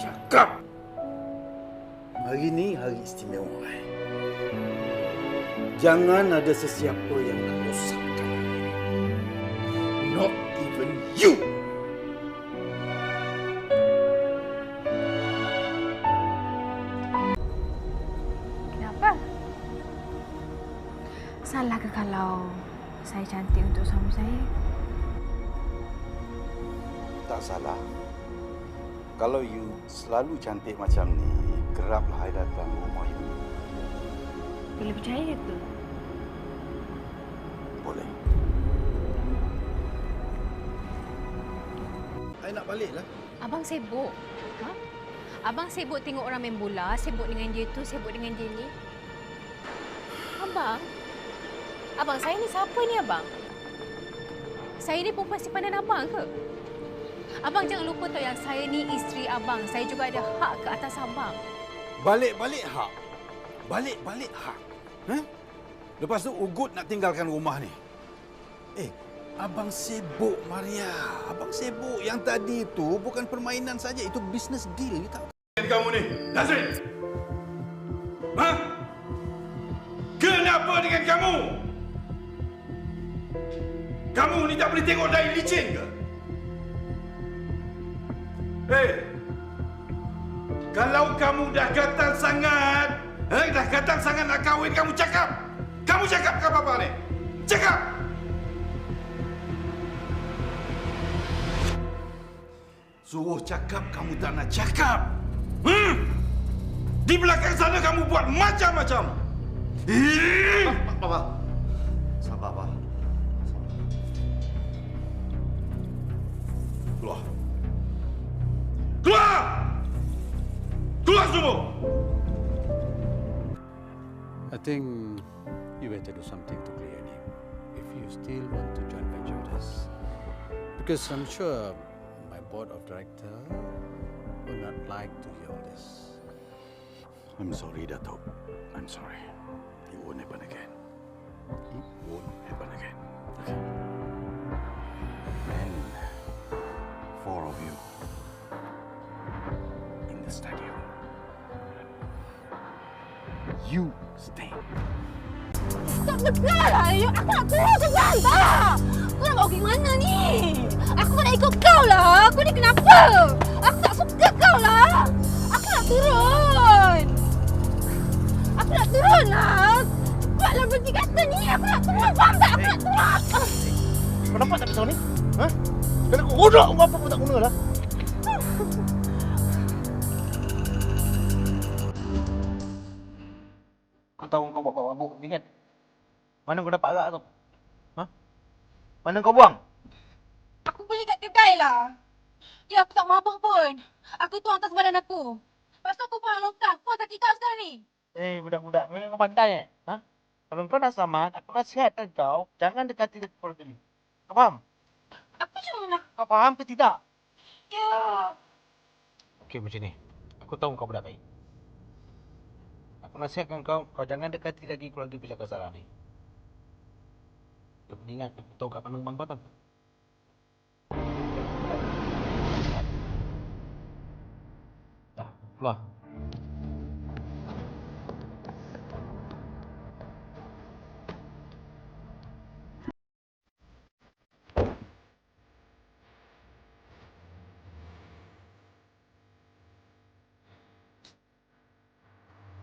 cakap! Hari ni hari istimewa. eh. Jangan ada sesiapa yang nak rosakkan. Not even you! Kenapa? Salah ke kalau saya cantik untuk suami saya? Tak salah. Kalau you selalu cantik macam ni, keraplah I datang rumah you. Boleh percaya ke? Boleh. I nak balik lah. Abang sibuk. Ha? Abang sibuk tengok orang main bola, sibuk dengan dia tu, sibuk dengan dia ni. Abang? Abang, saya ni siapa ni abang? Saya ni perempuan simpanan abang ke? Abang jangan lupa tau yang saya ni isteri abang. Saya juga ada hak ke atas abang. Balik-balik hak. Balik-balik hak. Eh? Lepas tu Ugut nak tinggalkan rumah ni. Eh, abang sibuk Maria. Abang sibuk. Yang tadi tu bukan permainan saja, itu business deal. You tahu? Kamu ni, Nazrin. Ha? Kenapa dengan kamu? Kamu ni tak boleh tengok dari licin ke? Hei, kalau kamu dah gatal sangat, eh, dah gatal sangat nak kahwin, kamu cakap. Kamu cakap ke apa ni? Cakap! Suruh cakap, kamu tak nak cakap. Hmm? Di belakang sana kamu buat macam-macam. Papa. I think you better do something to clear your name if you still want to join venture with us. Because I'm sure my board of director would not like to hear all this. I'm sorry, Dato. I'm sorry. You stay. Tak betul lah. You, aku nak keluar sekarang tak? Kau nak bawa pergi mana ni? Aku tak nak ikut kau lah. Aku ni kenapa? Aku tak suka kau lah. Aku nak turun. Aku nak turun lah. Buatlah berhenti kata ni. Aku nak turun. Faham tak? Aku nak turun. Kau nampak tak pisau ni? Ha? Rodok kau apa pun tak guna lah. Buat mabuk ni kan? Mana kau dapat arak tu? Ha? Mana kau buang? Aku beli kat kedai lah. Ya, aku tak mabuk pun. Aku tuang atas badan aku. Lepas tu aku buang longkang. Kau tak tinggal sekarang ni. Eh, budak-budak. Memang kau pandai eh? Ha? Kalau kau nak selamat, aku nasihatkan kau, jangan dekati dekat keluarga ni. Kau faham? Aku cuma nak... Kau faham ke tidak? Ya. Okey, macam ni. Aku tahu kau budak baik. Aku nasihatkan kau, kau jangan dekati lagi keluarga Bila Kasara ni. Lebih ingat, aku tahu kat mana rumah kau tau. Dah, keluar.